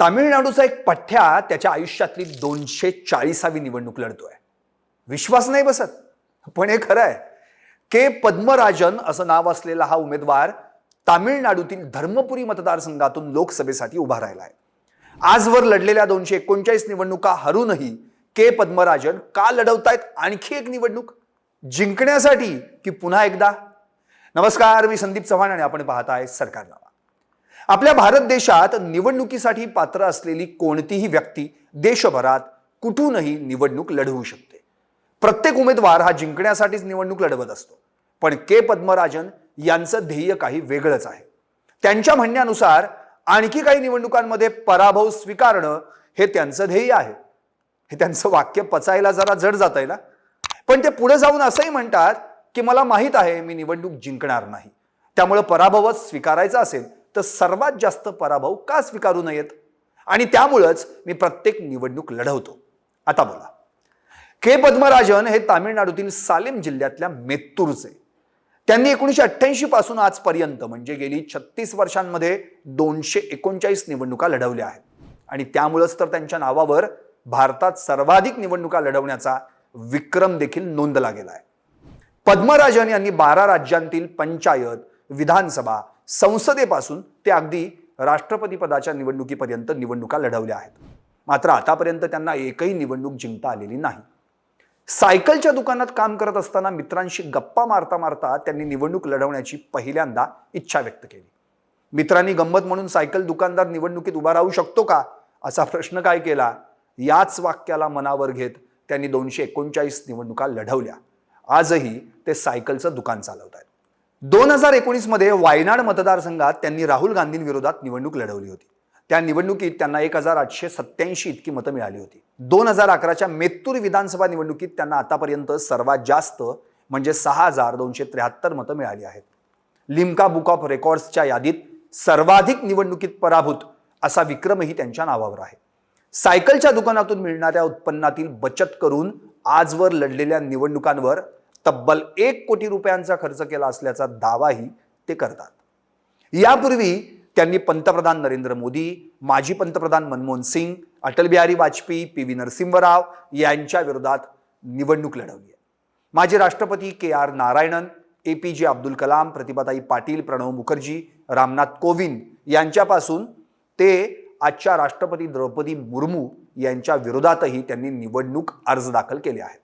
तामिळनाडूचा एक पठ्ठ्या त्याच्या आयुष्यातली दोनशे चाळीसावी निवडणूक लढतोय. विश्वास नाही बसत पण हे खरं आहे. के पद्मराजन असं नाव असलेला हा उमेदवार तामिळनाडूतील धर्मपुरी मतदारसंघातून लोकसभेसाठी उभा राहिला आहे आजवर लढलेल्या दोनशे एकोणचाळीस निवडणुका हरूनही के पद्मराजन का लढवतायत आणखी एक निवडणूक जिंकण्यासाठी की पुन्हा एकदा? नमस्कार मी संदीप चव्हाण आणि आपण पाहताय सरकारनामा. आपल्या भारत देशात निवडणुकीसाठी पात्र असलेली कोणतीही व्यक्ती देशभरात कुठूनही निवडणूक लढवू शकते. प्रत्येक उमेदवार हा जिंकण्यासाठीच निवडणूक लढवत असतो. पण के. पद्मराजन यांचं ध्येय काही वेगळंच आहे. त्यांच्या म्हणण्यानुसार आणखी काही निवडणुकांमध्ये पराभव स्वीकारणं हे त्यांचं ध्येय आहे. हे त्यांचं वाक्य पचायला जरा जड जात आहे ना? पण ते पुढे जाऊन असंही म्हणतात की मला माहीत आहे मी निवडणूक जिंकणार नाही. त्यामुळे पराभवच स्वीकारायचा असेल तर सर्वात जास्त पराभव का स्वीकारू नयेत? आणि त्यामुळंच मी प्रत्येक निवडणूक लढवतो. आता बोला. के पद्मराजन हे तामिळनाडूतील सालेम जिल्ह्यातल्या मेत्तूरचे. त्यांनी एकोणीसशे अठ्ठ्याऐंशी पासून आजपर्यंत म्हणजे गेली छत्तीस वर्षांमध्ये दोनशे एकोणचाळीस निवडणुका लढवल्या आहेत. आणि त्यामुळंच तर त्यांच्या नावावर भारतात सर्वाधिक निवडणुका लढवण्याचा विक्रम देखील नोंदला गेला आहे. पद्मराजन यांनी बारा राज्यांतील पंचायत विधानसभा संसदेपासून ते अगदी राष्ट्रपतीपदाच्या निवडणुकीपर्यंत निवडणुका लढवल्या आहेत. मात्र आतापर्यंत त्यांना एकही निवडणूक जिंकता आलेली नाही. सायकलच्या दुकानात काम करत असताना मित्रांशी गप्पा मारता मारता त्यांनी निवडणूक लढवण्याची पहिल्यांदा इच्छा व्यक्त केली. मित्रांनी गंमत म्हणून सायकल दुकानदार निवडणुकीत उभा राहू शकतो का? असा प्रश्न काय केला? याच वाक्याला मनावर घेत त्यांनी दोनशे एकोणचाळीस निवडणुका लढवल्या. आजही ते सायकलचं दुकान चालवत आहेत दोन हजार एकोणीसमध्ये वायनाड मतदारसंघात त्यांनी राहुल गांधींविरोधात निवडणूक लढवली होती. त्या निवडणुकीत त्यांना एक हजार आठशे सत्याऐंशी इतकी मतं मिळाली होती. दोन हजार अकराच्या मेत्तूर विधानसभा निवडणुकीत त्यांना आतापर्यंत सर्वात जास्त म्हणजे सहा हजार दोनशे त्र्याहत्तर मतं मिळाली आहेत. लिम्का बुक ऑफ रेकॉर्ड्सच्या यादीत सर्वाधिक निवडणुकीत पराभूत असा विक्रमही त्यांच्या नावावर आहे. सायकलच्या दुकानातून मिळणाऱ्या उत्पन्नातील बचत करून आजवर लढलेल्या निवडणुकांवर तब्बल एक कोटी रुपयांचा खर्च केला असल्याचा दावाही ते करतात. यापूर्वी त्यांनी पंतप्रधान नरेंद्र मोदी माजी पंतप्रधान मनमोहन सिंग अटल बिहारी वाजपेयी पी व्ही नरसिंहराव यांच्या विरोधात निवडणूक लढवली आहे. माजी राष्ट्रपती K R Narayanan A P J Abdul Kalam प्रतिभाताई पाटील प्रणव मुखर्जी रामनाथ कोविंद यांच्यापासून ते आजच्या राष्ट्रपती द्रौपदी मुर्मू यांच्या विरोधातही त्यांनी निवडणूक अर्ज दाखल केले आहेत.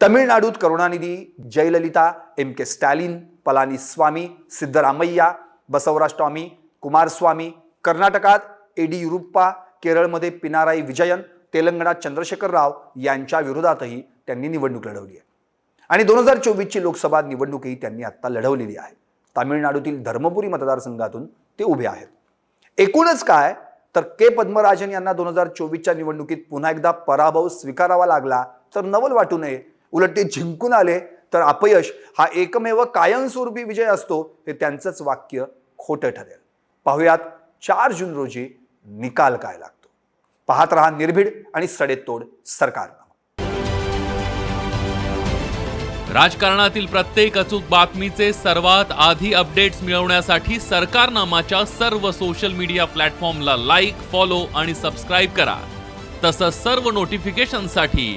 तमिळनाडूत करुणानिधी जयललिता एम के स्टॅलिन पलानीस्वामी सिद्धरामय्या बसवराज टॉमी कुमारस्वामी कर्नाटकात येडियुरुप्पा केरळमध्ये पिनाराई विजयन तेलंगणात चंद्रशेखर राव यांच्या विरोधातही त्यांनी निवडणूक लढवली आहे. आणि दोन हजार चोवीसची लोकसभा निवडणूकही त्यांनी आत्ता लढवलेली आहे. तामिळनाडूतील धर्मपुरी मतदारसंघातून ते उभे आहेत. एकूणच काय? तर के पद्मराजन यांना दोन हजार चोवीसच्या निवडणुकीत पुन्हा एकदा पराभव स्वीकारावा लागला तर नवल वाटू नये उलट ते जिंकून आले तर अपयश हा एकमेव कायमस्वरूपी विजय असतो हे त्यांचंच वाक्य खोटं ठरेल. पाहुयात चार जून रोजी निकाल काय लागतो? पाहत रहा निर्भीड आणि सडेतोड सरकारनामा. राजकारणातील प्रत्येक अचूक बातमीचे सर्वात आधी अपडेट्स मिळवण्यासाठी सरकारनामाच्या सर्व सोशल मीडिया प्लॅटफॉर्मला लाईक फॉलो आणि सबस्क्राईब करा. तसंच सर्व नोटिफिकेशनसाठी